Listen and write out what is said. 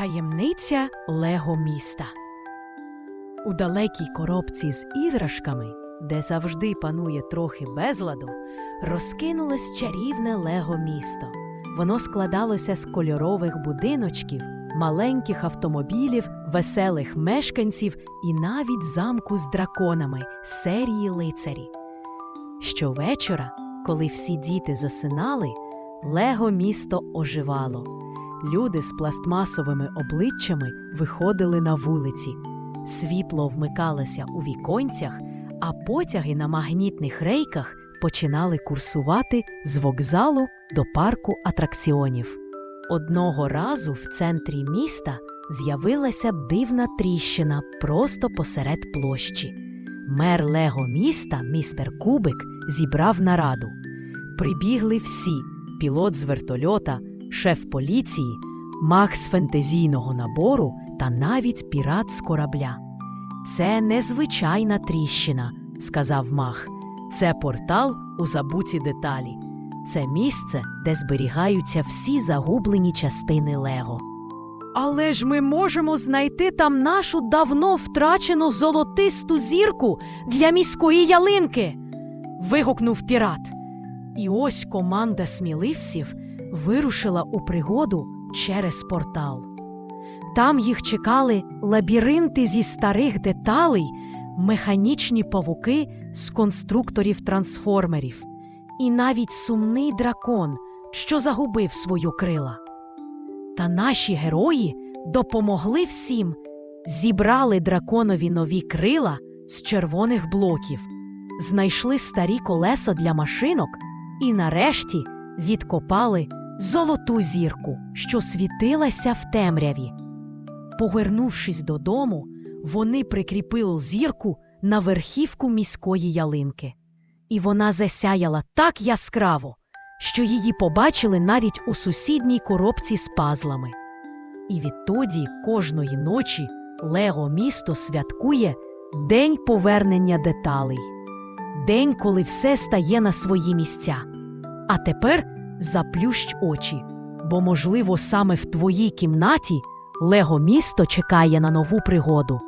Таємниця Лего міста. У далекій коробці з іграшками, де завжди панує трохи безладу, розкинулось чарівне Лего місто. Воно складалося з кольорових будиночків, маленьких автомобілів, веселих мешканців і навіть замку з драконами серії лицарі. Щовечора, коли всі діти засинали, Лего місто оживало. Люди з пластмасовими обличчями виходили на вулиці. Світло вмикалося у віконцях, а потяги на магнітних рейках починали курсувати з вокзалу до парку атракціонів. Одного разу в центрі міста з'явилася дивна тріщина просто посеред площі. Мер Лего міста, містер Кубик, зібрав нараду. Прибігли всі: пілот з вертольота, шеф поліції, маг з фентезійного набору та навіть пірат з корабля. Це незвичайна тріщина, сказав маг. Це портал у забуті деталі. Це місце, де зберігаються всі загублені частини Лего. Але ж ми можемо знайти там нашу давно втрачену золотисту зірку для міської ялинки. вигукнув пірат. І ось команда сміливців вирушила у пригоду через портал. Там їх чекали лабіринти зі старих деталей, механічні павуки з конструкторів трансформерів, і навіть сумний дракон, що загубив свою крила. Та наші герої допомогли всім, зібрали драконові нові крила з червоних блоків, знайшли старі колеса для машинок і нарешті відкопали золоту зірку, що світилася в темряві. Повернувшись додому, вони прикріпили зірку на верхівку міської ялинки. І вона засяяла так яскраво, що її побачили навіть у сусідній коробці з пазлами. І відтоді кожної ночі Лего місто святкує День повернення деталей, день, коли все стає на свої місця. А тепер заплющ очі, бо, можливо, саме в твоїй кімнаті Лего місто чекає на нову пригоду.